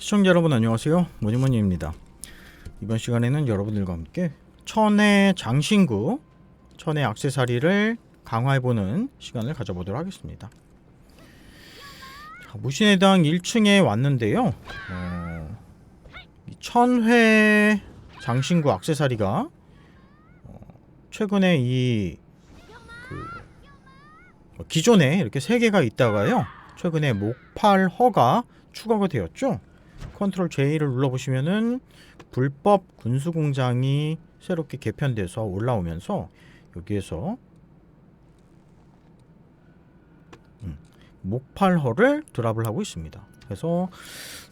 시청자 여러분 안녕하세요. 모니모니입니다. 이번 시간에는 여러분들과 함께 천의 장신구 천의 악세사리를 강화해보는 시간을 가져보도록 하겠습니다. 자, 무신의당 1층에 왔는데요. 어, 이 천회 장신구 악세사리가 어, 최근에 이 그, 기존에 이렇게 세 개가 있다가요 최근에 목팔허가 추가가 되었죠 컨트롤 J를 눌러보시면은 불법 군수공장이 새롭게 개편돼서 올라오면서 여기에서 음, 목팔허를 드랍을 하고 있습니다. 그래서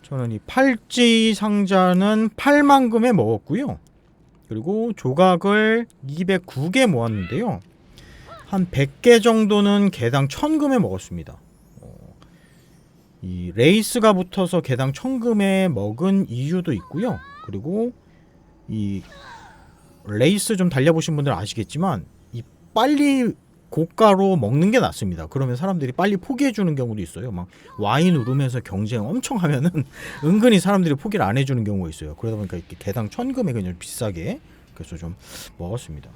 저는 이 팔찌 상자는 8만 금에 먹었고요. 그리고 조각을 209개 모았는데요. 한 100개 정도는 개당 1000금에 먹었습니다. 이 레이스가 붙어서 개당 천금에 먹은 이유도 있고요. 그리고 이 레이스 좀 달려보신 분들은 아시겠지만 이 빨리 고가로 먹는 게 낫습니다. 그러면 사람들이 빨리 포기해 주는 경우도 있어요. 막 와인 우르면서 경쟁 엄청 하면은 은근히 사람들이 포기를 안 해주는 경우가 있어요. 그러다 보니까 이렇게 개당 천금에 그냥 비싸게 그래서 좀 먹었습니다.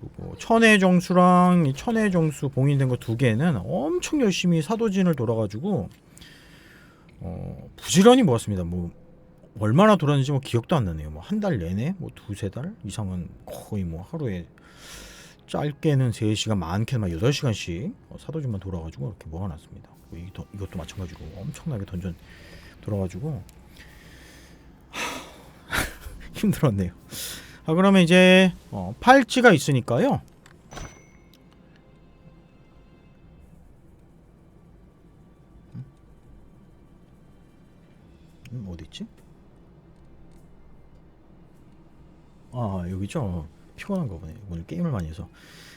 그리고 천의 정수랑 이 천의 정수 봉인된 거 두 개는 엄청 열심히 사도진을 돌아가지고 어, 부지런히 모았습니다. 뭐 얼마나 돌았는지 뭐 기억도 안 나네요. 뭐 한 달 내내 뭐 두세 달 이상은 거의 뭐 하루에 짧게는 3시간 많게는 막 8시간씩 사도진만 돌아가지고 이렇게 모아놨습니다. 뭐 이것도, 마찬가지로 엄청나게 던전 돌아가지고 하, 힘들었네요. 아 그러면 이제 어, 팔찌가 있으니까요. 아 여기죠. 피곤한 거 보네. 오늘 게임을 많이 해서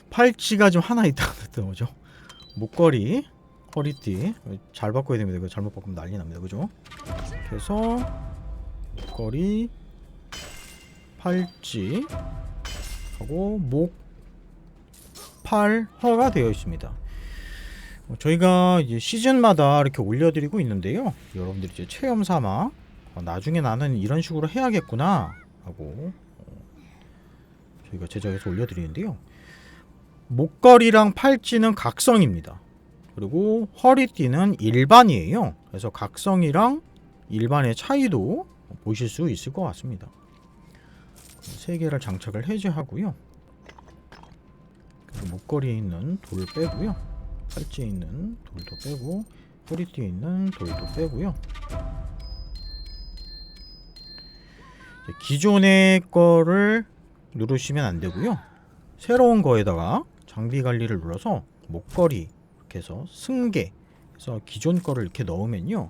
팔찌가 좀 하나 있다는 거죠. 목걸이, 허리띠 잘 바꿔야 됩니다. 이거 잘못 바꾸면 난리 납니다. 그죠? 그래서 목걸이, 팔찌 하고 목, 팔, 허가 되어 있습니다. 어, 저희가 이제 시즌마다 이렇게 올려드리고 있는데요. 여러분들이 이제 체험 삼아 어, 나중에 나는 이런 식으로 해야겠구나 하고 어, 저희가 제작해서 올려드리는데요. 목걸이랑 팔찌는 각성입니다. 그리고 허리띠는 일반이에요. 그래서 각성이랑 일반의 차이도 보실 수 있을 것 같습니다. 세 개를 장착을 해제하고요. 목걸이에 있는 돌 빼고요. 팔찌에 있는 돌도 빼고 허리띠에 있는 돌도 빼고요. 기존의 거를 누르시면 안 되고요. 새로운 거에다가 장비 관리를 눌러서 목걸이 이렇게 해서 승계 그래서 기존 거를 이렇게 넣으면요.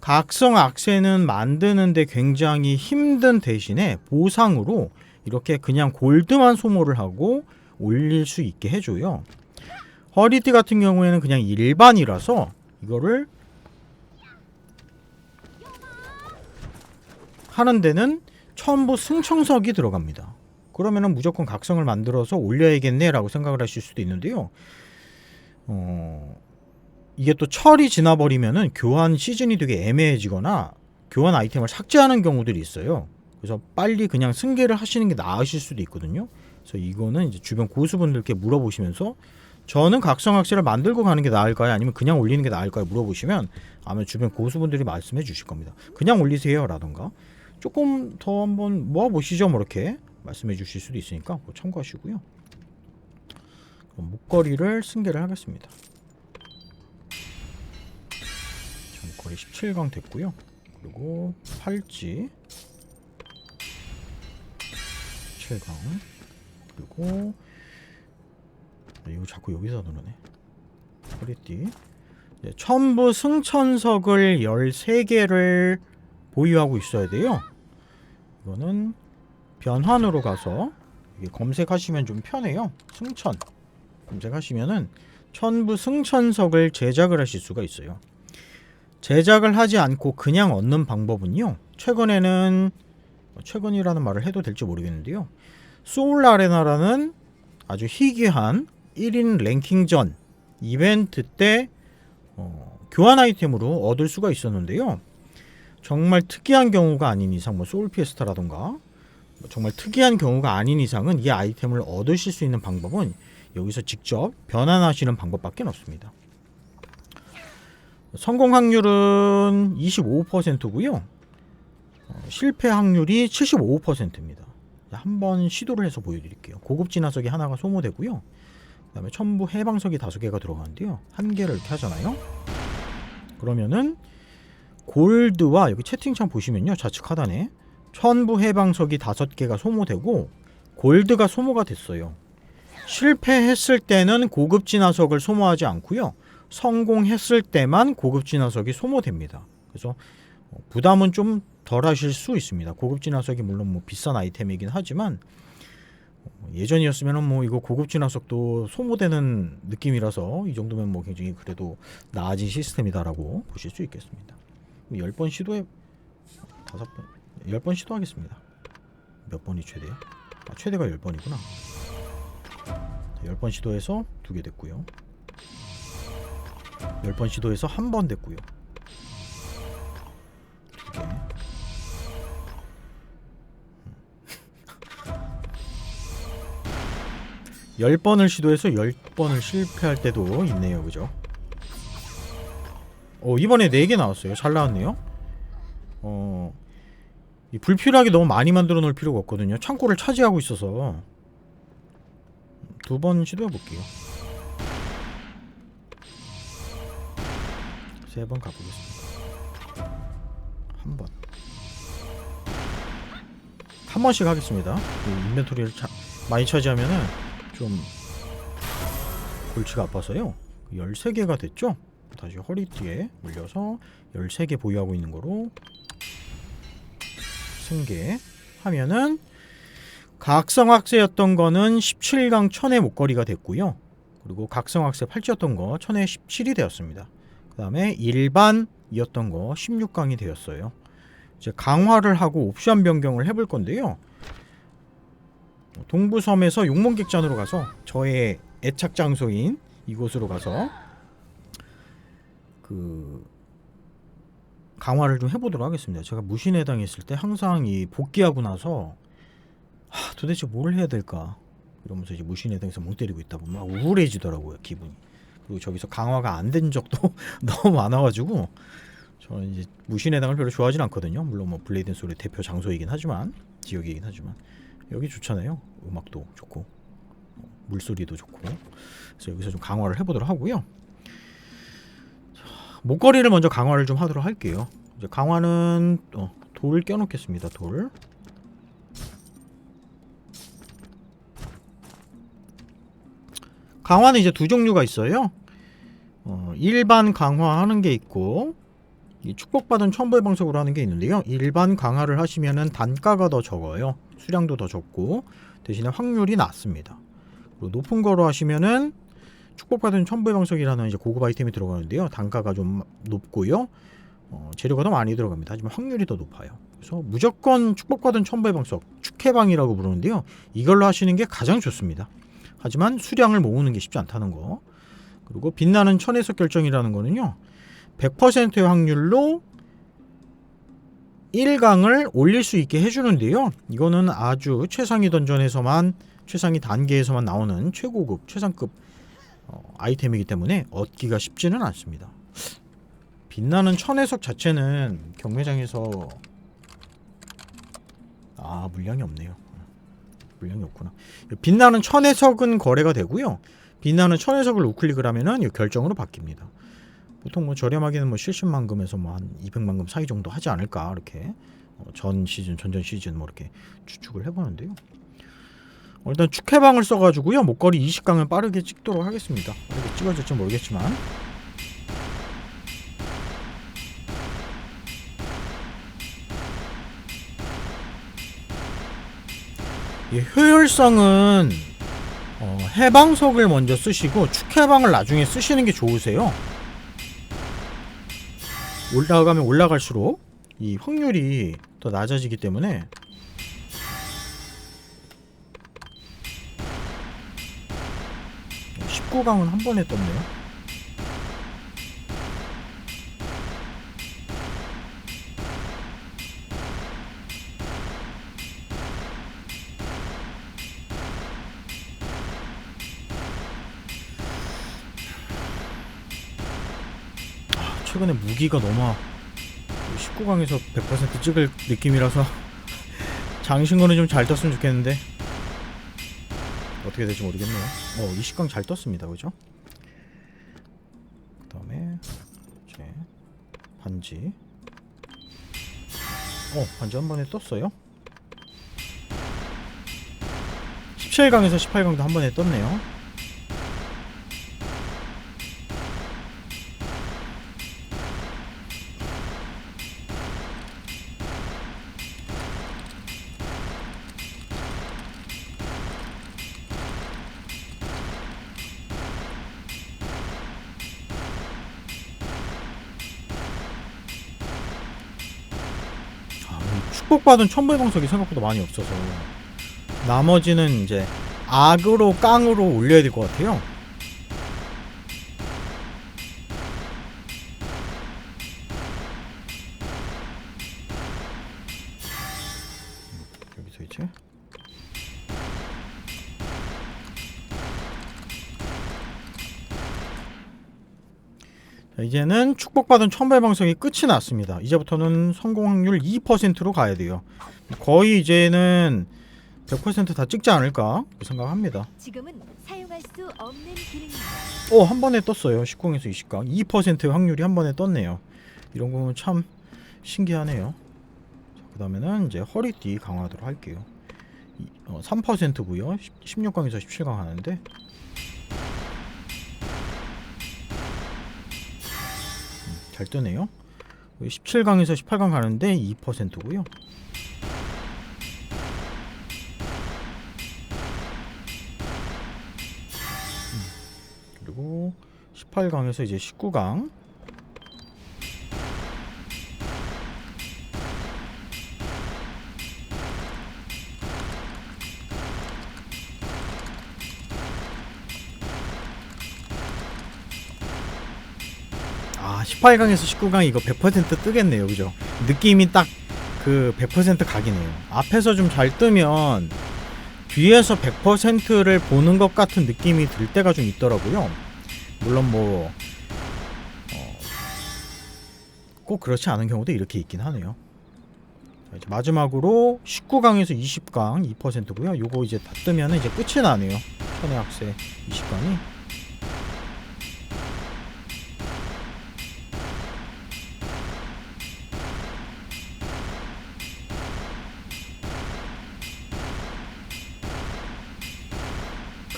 각성 악세는 만드는데 굉장히 힘든 대신에 보상으로 이렇게 그냥 골드만 소모를 하고 올릴 수 있게 해줘요. 허리띠 같은 경우에는 그냥 일반이라서 이거를 하는 데는 첨부 승청석이 들어갑니다. 그러면은 무조건 각성을 만들어서 올려야겠네라고 생각을 하실 수도 있는데요. 어, 이게 또 철이 지나버리면은 교환 시즌이 되게 애매해지거나 교환 아이템을 삭제하는 경우들이 있어요. 그래서 빨리 그냥 승계를 하시는 게 나으실 수도 있거든요. 그래서 이거는 이제 주변 고수분들께 물어보시면서 저는 각성학세를 만들고 가는 게 나을까요? 아니면 그냥 올리는 게 나을까요? 물어보시면 아마 주변 고수분들이 말씀해 주실 겁니다. 그냥 올리세요 라던가 조금 더 한번 모아보시죠 뭐 이렇게 말씀해 주실 수도 있으니까 뭐 참고하시고요. 그럼 목걸이를 승계를 하겠습니다. 자, 목걸이 17강 됐고요. 그리고 팔찌 17강 그리고 아, 이거 자꾸 여기서 누르네. 허리띠. 이제 첨부 승천석을 13개를 보유하고 있어야 돼요. 이거는 변환으로 가서 검색하시면 좀 편해요. 승천 검색하시면은 천부 승천석을 제작을 하실 수가 있어요. 제작을 하지 않고 그냥 얻는 방법은요. 최근에는 뭐 최근이라는 말을 해도 될지 모르겠는데요. 소울 아레나라는 아주 희귀한 1인 랭킹전 이벤트 때 어, 교환 아이템으로 얻을 수가 있었는데요. 정말 특이한 경우가 아닌 이상 뭐 소울 피에스타라던가 뭐 정말 특이한 경우가 아닌 이상은 이 아이템을 얻으실 수 있는 방법은 여기서 직접 변환하시는 방법밖에 없습니다. 성공 확률은 25%고요. 어, 실패 확률이 75%입니다. 한번 시도를 해서 보여드릴게요. 고급 진화석이 하나가 소모되고요. 그 다음에 첨부 해방석이 다섯 개가 들어가는데요. 한 개를 이렇게 하잖아요. 그러면은 골드와 여기 채팅창 보시면요. 좌측 하단에 천부 해방석이 다섯 개가 소모되고 골드가 소모가 됐어요. 실패했을 때는 고급 진화석을 소모하지 않고요. 성공했을 때만 고급 진화석이 소모됩니다. 그래서 어, 부담은 좀 덜 하실 수 있습니다. 고급 진화석이 물론 뭐 비싼 아이템이긴 하지만 어, 예전이었으면은 뭐 이거 고급 진화석도 소모되는 느낌이라서 이 정도면 뭐 굉장히 그래도 나아진 시스템이다라고 보실 수 있겠습니다. 10번 시도해 다섯 번 10번 시도하겠습니다. 몇 번이 최대야? 아, 최대가 10번이구나. 10번 시도해서 두 개 됐고요. 10번 시도해서 한 번 됐고요. 두 개. 열 번을 시도해서 열 번을 실패할 때도 있네요, 그죠? 어 이번에 네 개 나왔어요. 잘 나왔네요. 어, 이 불필요하게 너무 많이 만들어 놓을 필요가 없거든요. 창고를 차지하고 있어서 두 번 시도해 볼게요. 세 번 가보겠습니다. 한 번. 한 번씩 하겠습니다. 이 인벤토리를 차, 많이 차지하면은 좀 골치가 아파서요. 13개가 됐죠? 다시 허리띠에 물려서 13개 보유하고 있는 거로 승계 하면은 각성학세였던 거는 17강 천의 목걸이가 됐고요. 그리고 각성학세 팔찌였던 거 천에 17이 되었습니다. 그 다음에 일반이었던 거 16강이 되었어요. 이제 강화를 하고 옵션 변경을 해볼 건데요. 동부섬에서 용몽객잔으로 가서 저의 애착 장소인 이곳으로 가서 그 강화를 좀 해보도록 하겠습니다. 제가 무신에 당했을 때 항상 이 복귀하고 나서 하, 도대체 뭘 해야 될까 이러면서 이제 무신에 당해서 멍 때리고 있다 보면 막 우울해지더라고요 기분이. 그리고 저기서 강화가 안 된 적도 너무 많아가지고 저는 이제 무신해당을 별로 좋아하진 않거든요. 물론 뭐 블레이드 소리 대표 장소이긴 하지만 지역이긴 하지만 여기 좋잖아요. 음악도 좋고 어, 물소리도 좋고 그래서 여기서 좀 강화를 해보도록 하고요. 자, 목걸이를 먼저 강화를 좀 하도록 할게요. 이제 강화는 어, 돌 껴놓겠습니다. 돌. 강화는 이제 두 종류가 있어요. 어, 일반 강화하는 게 있고 이 축복받은 첨부의 방석으로 하는 게 있는데요. 일반 강화를 하시면은 단가가 더 적어요. 수량도 더 적고 대신에 확률이 낮습니다. 그리고 높은 거로 하시면은 축복받은 첨부의 방석이라는 이제 고급 아이템이 들어가는데요. 단가가 좀 높고요. 어, 재료가 더 많이 들어갑니다. 하지만 확률이 더 높아요. 그래서 무조건 축복받은 첨부의 방석, 축해방이라고 부르는데요. 이걸로 하시는 게 가장 좋습니다. 하지만 수량을 모으는 게 쉽지 않다는 거. 그리고 빛나는 천에석 결정이라는 거는요. 100%의 확률로 1강을 올릴 수 있게 해주는데요. 이거는 아주 최상위 던전에서만 최상위 단계에서만 나오는 최고급 최상급 어, 아이템이기 때문에 얻기가 쉽지는 않습니다. 빛나는 천해석 자체는 경매장에서 아 물량이 없네요. 물량이 없구나. 빛나는 천해석은 거래가 되고요. 빛나는 천해석을 우클릭을 하면은 이 결정으로 바뀝니다. 보통 뭐 저렴하게는 뭐 70만 금에서 뭐 한 200만 금 사이 정도 하지 않을까 이렇게 어, 전 시즌 전전 시즌 뭐 이렇게 추측을 해보는데요. 어, 일단 축해방을 써가지고요 목걸이 20강을 빠르게 찍도록 하겠습니다. 어떻게 찍어질지 모르겠지만 이 효율성은 어, 해방석을 먼저 쓰시고 축해방을 나중에 쓰시는 게 좋으세요. 올라가면 올라갈수록 이 확률이 더 낮아지기 때문에 19강은 한번 했던데. 최근에 무기가 너무 아- 19강에서 100% 찍을 느낌이라서 장신거는 좀 잘 떴으면 좋겠는데 어떻게 될지 모르겠네요. 어, 20강 잘 떴습니다. 그죠? 그 다음에 이제 반지. 어, 반지 한 번에 떴어요. 17강에서 18강도 한 번에 떴네요. 아, 이 축복받은 천벌 방석이 생각보다 많이 없어서 나머지는 이제 악으로 깡으로 올려야 될 것 같아요. 축복받은 천발 방석이 끝이 났습니다. 이제부터는 성공 확률 2%로 가야 돼요. 거의 이제는 100%다 찍지 않을까 생각합니다. 지금은 사용할 수 없는 기능입니다. 어, 한 번에 떴어요. 10강에서 20강. 2% 확률이 한 번에 떴네요. 이런 거는 참 신기하네요. 자, 그다음에는 이제 허리띠 강화하도록 할게요. 이- 어, 3%고요. 16강에서 17강 하는데 잘 뜨네요. 17강에서 18강 가는데 2%고요. 그리고 18강에서 이제 19강 아 18강에서 19강 이거 100% 뜨겠네요 그죠 느낌이 딱 그 100% 각이네요 앞에서 좀 잘 뜨면 뒤에서 100%를 보는 것 같은 느낌이 들 때가 좀 있더라고요. 물론 뭐, 어, 꼭 그렇지 않은 경우도 이렇게 있긴 하네요. 자, 이제 마지막으로 19강에서 20강 2%고요. 요거 이제 다 뜨면 이제 끝이 나네요. 천의 학세 20강이.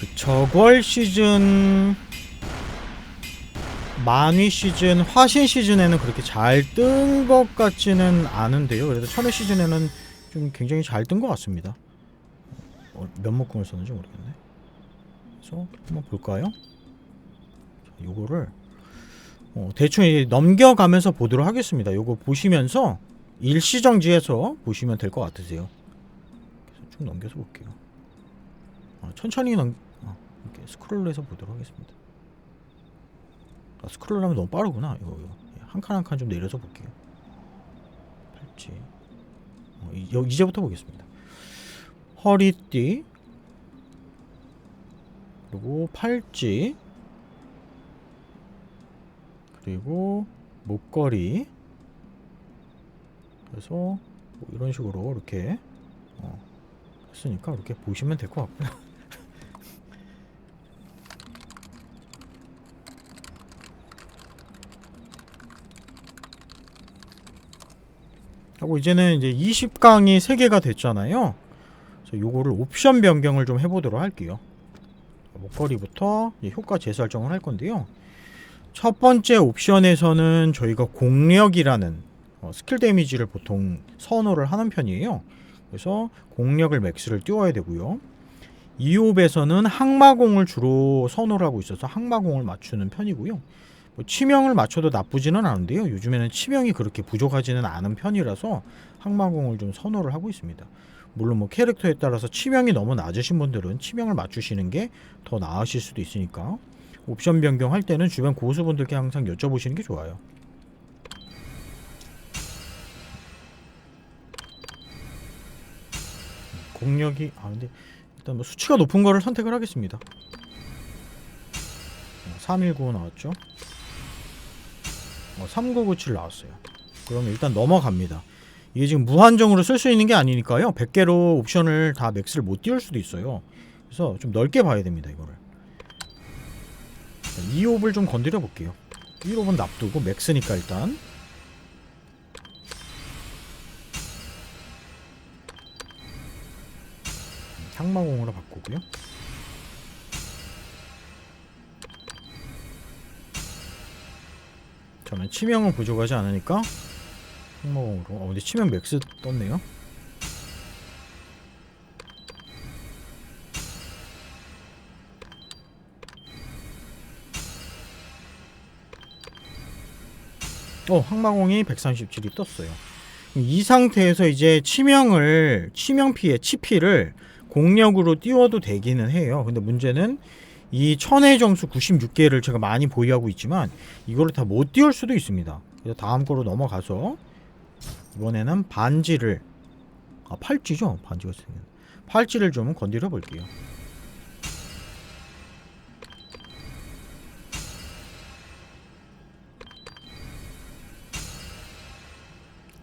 그 저걸 시즌 만위 시즌 화신 시즌에는 그렇게 잘 뜬 것 같지는 않은데요. 그래도 천회 시즌에는 좀 굉장히 잘 뜬 것 같습니다. 어, 몇 묶음을 썼는지 모르겠네. 그래서 한번 볼까요? 자, 요거를 어, 대충 넘겨가면서 보도록 하겠습니다. 요거 보시면서 일시정지해서 보시면 될 것 같으세요. 그래서 쭉 넘겨서 볼게요. 어, 천천히 넘 어, 스크롤로 해서 보도록 하겠습니다. 아, 스크롤 하면 너무 빠르구나. 이거, 이거. 한칸 한 칸 좀 내려서 볼게요. 팔찌. 어, 이, 여, 이제부터 보겠습니다. 허리띠. 그리고 팔찌. 그리고 목걸이. 그래서 뭐 이런 식으로 이렇게 어, 했으니까 이렇게 보시면 될 것 같고요. 하고 이제는 이제 20강이 3개가 됐잖아요. 그래서 요거를 옵션 변경을 좀 해보도록 할게요. 목걸이부터 효과 재설정을 할 건데요. 첫 번째 옵션에서는 저희가 공력이라는 어, 스킬 데미지를 보통 선호를 하는 편이에요. 그래서 공력을 맥스를 띄워야 되고요. 2옵에서는 항마공을 주로 선호를 하고 있어서 항마공을 맞추는 편이고요. 뭐 치명을 맞춰도 나쁘지는 않은데요. 요즘에는 치명이 그렇게 부족하지는 않은 편이라서 항마공을 좀 선호를 하고 있습니다. 물론 뭐 캐릭터에 따라서 치명이 너무 낮으신 분들은 치명을 맞추시는 게 더 나으실 수도 있으니까 옵션 변경할 때는 주변 고수분들께 항상 여쭤보시는 게 좋아요. 공력이 아 근데 일단 뭐 수치가 높은 거를 선택을 하겠습니다. 319 나왔죠? 어, 3997 나왔어요. 그럼 일단 넘어갑니다. 이게 지금 무한정으로 쓸 수 있는 게 아니니까요. 100개로 옵션을 다 맥스를 못 띄울 수도 있어요. 그래서 좀 넓게 봐야 됩니다. 이거를. 2옵을 좀 건드려 볼게요. 1옵은 납두고 맥스니까 일단 향마공으로 바꾸고요. 저는 치명은 부족하지 않으니까 항마공으로. 어, 근데 치명 맥스 떴네요. 어, 항마공이 137이 떴어요. 이 상태에서 이제 치명을 치명 피해 치피를 공력으로 띄워도 되기는 해요. 근데 문제는 이 천의 정수 96개를 제가 많이 보유하고 있지만 이거를 다 못 띄울 수도 있습니다. 그래서 다음 거로 넘어가서 이번에는 반지를 아 팔찌죠 반지가 생긴 팔찌를 좀 건드려 볼게요.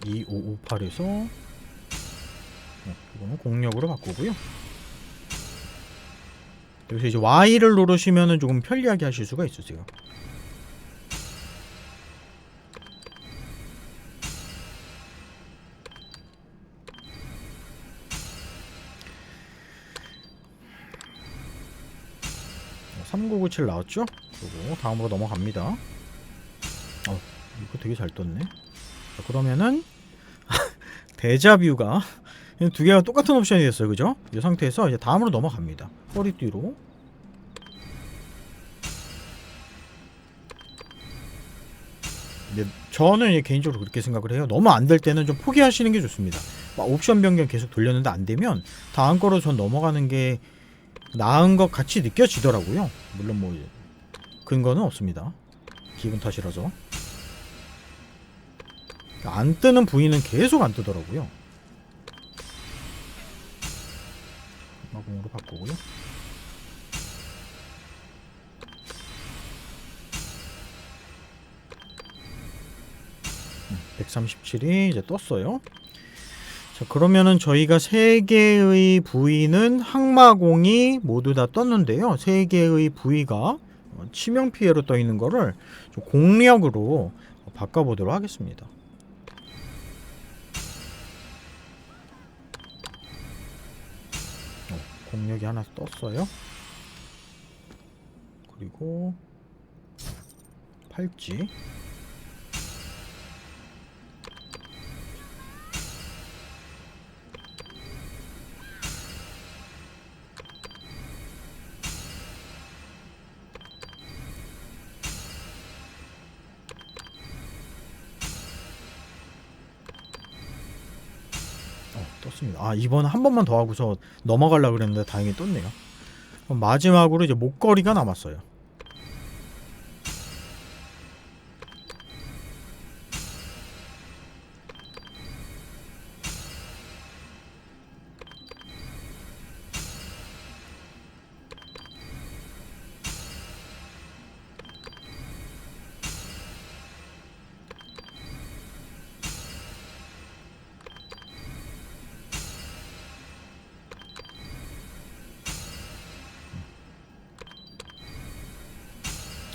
이 558에서 어, 이거는 공력으로 바꾸고요. 여기서 이제 Y를 누르시면은 조금 편리하게 하실 수가 있으세요. 어, 3997 나왔죠? 그리고 다음으로 넘어갑니다. 어, 이거 되게 잘 떴네. 자, 그러면은 데자뷰가 두 개가 똑같은 옵션이 됐어요, 그죠? 이 상태에서 이제 다음으로 넘어갑니다. 허리띠로. 근데 저는 이제 개인적으로 그렇게 생각을 해요. 너무 안 될 때는 좀 포기하시는 게 좋습니다. 막 옵션 변경 계속 돌렸는데 안 되면 다음 거로 전 넘어가는 게 나은 것 같이 느껴지더라고요. 물론 뭐 근거는 없습니다. 기분 탓이라서. 안 뜨는 부위는 계속 안 뜨더라고요. 마공으로 바꾸고요. 음, 137이 이제 떴어요. 자, 그러면은 저희가 세 개의 부위는 항마공이 모두 다 떴는데요. 세 개의 부위가 어, 치명 피해로 떠 있는 거를 좀 공력으로 바꿔보도록 하겠습니다. 공력이 하나 떴어요. 그리고 팔찌. 아, 이번 한 번만 더 하고서 넘어가려고 그랬는데 다행히 떴네요. 마지막으로 이제 목걸이가 남았어요.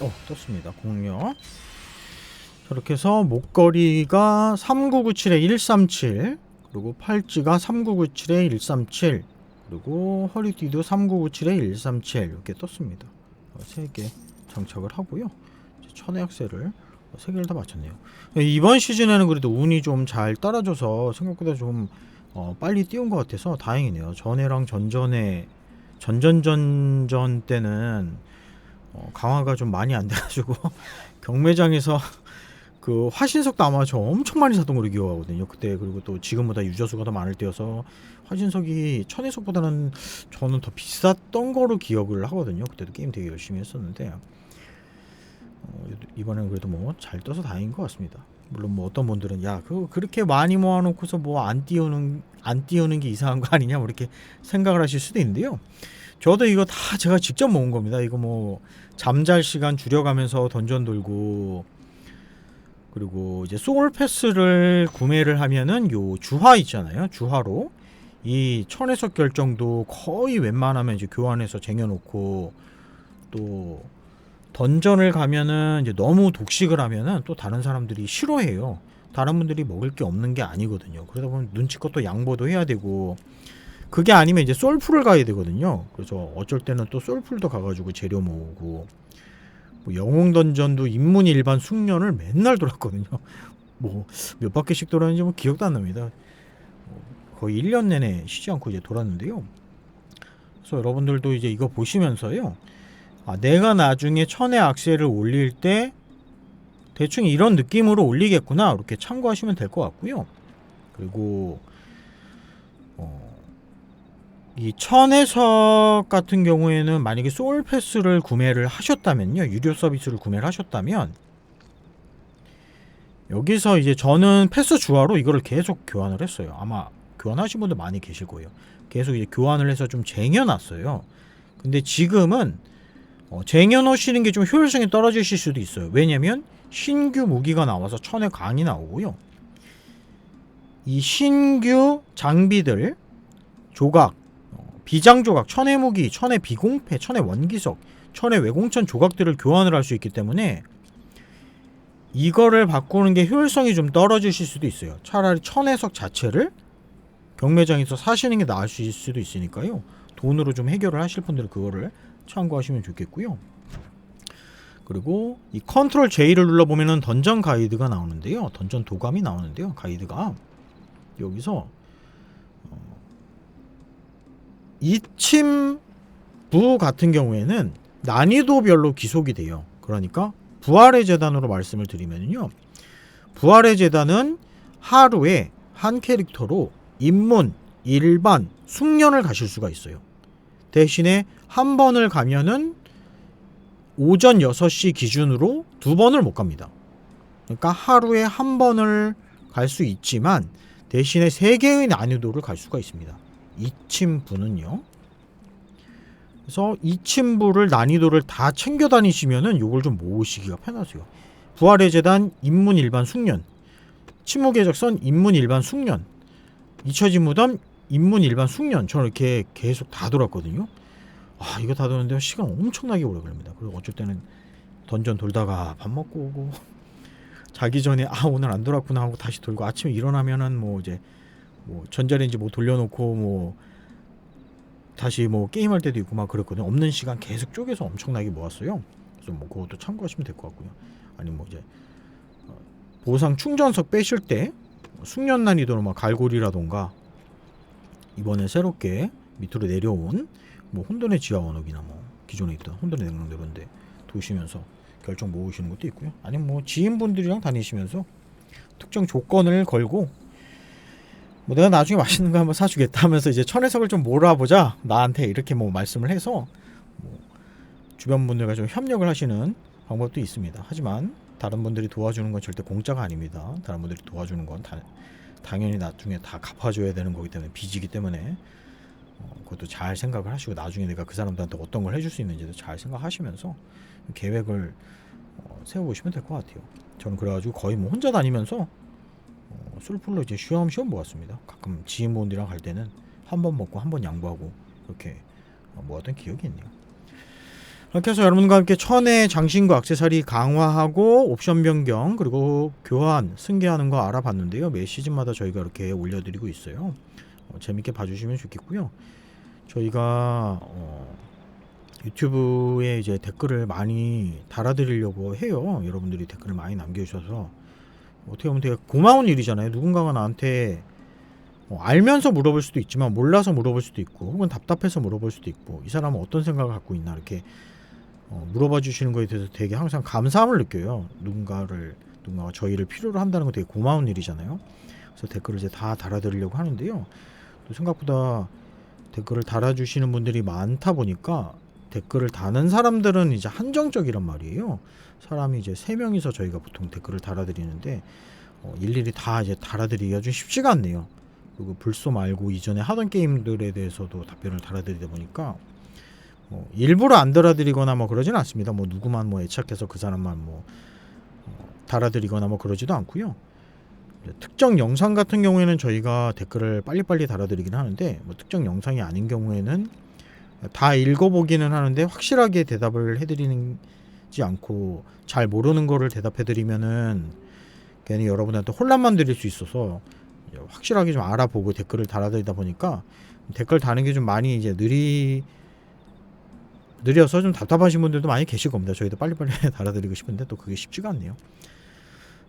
어, 떴습니다. 공력. 저렇게 해서 목걸이가 3997에 137, 그리고 팔찌가 3997에 137, 그리고 허리띠도 3997에 137 이렇게 떴습니다. 어, 3개 장착을 하고요. 천의 악세를 어, 3개를 다 맞췄네요. 이번 시즌에는 그래도 운이 좀 잘 따라줘서 생각보다 좀 어, 빨리 띄운 것 같아서 다행이네요. 전해랑 전전에 전전전전 때는 어, 강화가 좀 많이 안 돼가지고 경매장에서 그 화신석도 아마 저 엄청 많이 샀던 걸로 기억하거든요. 그때 그리고 또 지금보다 유저수가 더 많을 때여서 화신석이 천혜석보다는 저는 더 비쌌던 거로 기억을 하거든요. 그때도 게임 되게 열심히 했었는데 어, 이번에는 그래도 뭐 잘 떠서 다행인 것 같습니다. 물론 뭐 어떤 분들은 야 그거 그렇게 많이 모아놓고서 뭐 안 띄우는 안 띄우는 게 이상한 거 아니냐 뭐 이렇게 생각을 하실 수도 있는데요. 저도 이거 다 제가 직접 모은 겁니다. 이거 뭐 잠잘 시간 줄여가면서 던전 돌고 그리고 이제 소울 패스를 구매를 하면은 요 주화 있잖아요. 주화로 이 천에석 결정도 거의 웬만하면 이제 교환해서 쟁여놓고 또 던전을 가면은 이제 너무 독식을 하면은 또 다른 사람들이 싫어해요. 다른 분들이 먹을 게 없는 게 아니거든요. 그러다 보면 눈치껏 또 양보도 해야 되고 그게 아니면 이제 솔풀을 가야 되거든요. 그래서 어쩔 때는 또 솔풀도 가가지고 재료 모으고 뭐 영웅 던전도 입문 일반 숙련을 맨날 돌았거든요. 뭐 몇 바퀴씩 돌았는지 뭐 기억도 안 납니다. 뭐 거의 1년 내내 쉬지 않고 이제 돌았는데요. 그래서 여러분들도 이제 이거 보시면서요. 아, 내가 나중에 천의 악셀을 올릴 때 대충 이런 느낌으로 올리겠구나 이렇게 참고하시면 될 것 같고요. 그리고 어, 이 천에석 같은 경우에는 만약에 소울 패스를 구매를 하셨다면요 유료 서비스를 구매를 하셨다면 여기서 이제 저는 패스 주화로 이거를 계속 교환을 했어요. 아마 교환하신 분들 많이 계실 거예요. 계속 이제 교환을 해서 좀 쟁여놨어요. 근데 지금은 어, 쟁여놓으시는 게 좀 효율성이 떨어지실 수도 있어요. 왜냐면 신규 무기가 나와서 천의 강이 나오고요. 이 신규 장비들 조각 어, 비장 조각, 천의 무기, 천의 비공패, 천의 원기석, 천의 외공천 조각들을 교환을 할 수 있기 때문에 이거를 바꾸는 게 효율성이 좀 떨어지실 수도 있어요. 차라리 천해석 자체를 경매장에서 사시는 게 나을 수- 수도 있으니까요. 돈으로 좀 해결을 하실 분들은 그거를 참고하시면 좋겠고요. 그리고 이 컨트롤 J를 눌러보면은 던전 가이드가 나오는데요. 던전 도감이 나오는데요. 가이드가 여기서 이침부 같은 경우에는 난이도별로 기속이 돼요. 그러니까 부활의 재단으로 말씀을 드리면요. 부활의 재단은 하루에 한 캐릭터로 입문, 일반, 숙련을 가실 수가 있어요. 대신에 한 번을 가면은 오전 6시 기준으로 두 번을 못 갑니다. 그러니까 하루에 한 번을 갈 수 있지만 대신에 세 개의 난이도를 갈 수가 있습니다. 이침부는요. 그래서 이침부를 난이도를 다 챙겨 다니시면은 요걸 좀 모으시기가 편하세요. 부활의 재단 입문 일반 숙련, 침묵의 적선 입문 일반 숙련, 잊혀진 무덤 입문 일반 숙련. 저는 이렇게 계속 다 돌았거든요. 아 이거 다 도는데 시간 엄청나게 오래 걸립니다. 그리고 어쩔 때는 던전 돌다가 밥 먹고 오고 자기 전에 아 오늘 안 돌았구나 하고 다시 돌고 아침에 일어나면은 뭐 이제 뭐 전자레인지 뭐 돌려놓고 뭐 다시 뭐 게임할 때도 있고 막 그랬거든요. 없는 시간 계속 쪼개서 엄청나게 모았어요. 그래서 뭐 그것도 참고하시면 될 것 같고요. 아니 뭐 이제 어, 보상 충전석 빼실 때 숙련 난이도로 막 갈고리라던가 이번에 새롭게 밑으로 내려온 뭐 혼돈의 지하 원옥이나 뭐 기존에 있던 혼돈의 냉동대로인데 도시면서 결정 모으시는 것도 있고요. 아니면 뭐 지인분들이랑 다니시면서 특정 조건을 걸고 뭐 내가 나중에 맛있는 거 한번 사주겠다 하면서 이제 천혜석을 좀 몰아보자 나한테 이렇게 뭐 말씀을 해서 뭐 주변 분들과 좀 협력을 하시는 방법도 있습니다. 하지만 다른 분들이 도와주는 건 절대 공짜가 아닙니다. 다른 분들이 도와주는 건 다, 당연히 나중에 다 갚아줘야 되는 거기 때문에 빚이기 때문에 어, 그것도 잘 생각을 하시고 나중에 내가 그 사람들한테 어떤 걸 해줄 수 있는지도 잘 생각하시면서 계획을 어, 세워보시면 될 것 같아요. 저는 그래가지고 거의 뭐 혼자 다니면서 어, 술풀로 이제 쉬엄쉬엄 모았습니다. 가끔 지인분들이랑 갈 때는 한 번 먹고 한 번 양보하고 그렇게 어, 모았던 기억이 있네요. 이렇게 해서 여러분과 함께 천의 장신구 액세서리 강화하고 옵션 변경 그리고 교환 승계하는 거 알아봤는데요. 매 시즌마다 저희가 이렇게 올려드리고 있어요. 어, 재밌게 봐주시면 좋겠고요. 저희가 어, 유튜브에 이제 댓글을 많이 달아드리려고 해요. 여러분들이 댓글을 많이 남겨주셔서 어떻게 보면 되게 고마운 일이잖아요. 누군가가 나한테 어, 알면서 물어볼 수도 있지만 몰라서 물어볼 수도 있고 혹은 답답해서 물어볼 수도 있고 이 사람은 어떤 생각을 갖고 있나 이렇게 어, 물어봐 주시는 거에 대해서 되게 항상 감사함을 느껴요. 누군가를 누군가가 저희를 필요로 한다는 건 되게 고마운 일이잖아요. 그래서 댓글을 이제 다 달아드리려고 하는데요. 또 생각보다 댓글을 달아주시는 분들이 많다 보니까 댓글을 다는 사람들은 이제 한정적이란 말이에요. 사람이 이제 세 명이서 저희가 보통 댓글을 달아드리는데 어, 일일이 다 이제 달아드리기가 좀 쉽지가 않네요. 그리고 불소 말고 이전에 하던 게임들에 대해서도 답변을 달아드리다 보니까 뭐 일부러 안 달아드리거나 뭐 그러진 않습니다. 뭐 누구만 뭐 애착해서 그 사람만 뭐 어, 달아드리거나 뭐 그러지도 않고요. 특정 영상 같은 경우에는 저희가 댓글을 빨리빨리 달아드리긴 하는데 뭐 특정 영상이 아닌 경우에는 다 읽어보기는 하는데 확실하게 대답을 해드리지 않고 잘 모르는 거를 대답해드리면은 괜히 여러분한테 혼란만 드릴 수 있어서 확실하게 좀 알아보고 댓글을 달아드리다 보니까 댓글 다는 게 좀 많이 이제 느리 느려서 좀 답답하신 분들도 많이 계실 겁니다. 저희도 빨리빨리 달아드리고 싶은데 또 그게 쉽지가 않네요.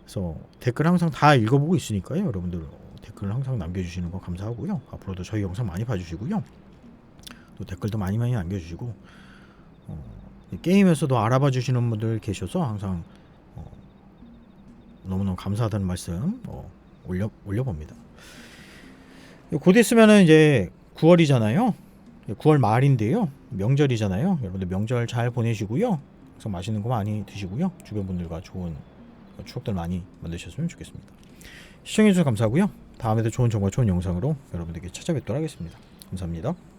그래서 댓글 항상 다 읽어보고 있으니까요. 여러분들 댓글 항상 남겨주시는 거 감사하고요. 앞으로도 저희 영상 많이 봐주시고요. 또 댓글도 많이 많이 남겨주시고 어, 게임에서도 알아봐 주시는 분들 계셔서 항상 어, 너무너무 감사하다는 말씀 어, 올려 올려봅니다. 곧 있으면은 이제 9월이잖아요. 9월 말인데요. 명절이잖아요. 여러분들 명절 잘 보내시고요. 그래서 맛있는 거 많이 드시고요. 주변 분들과 좋은 추억들 많이 만드셨으면 좋겠습니다. 시청해주셔서 감사하고요. 다음에도 좋은 정보, 좋은 영상으로 여러분들께 찾아뵙도록 하겠습니다. 감사합니다.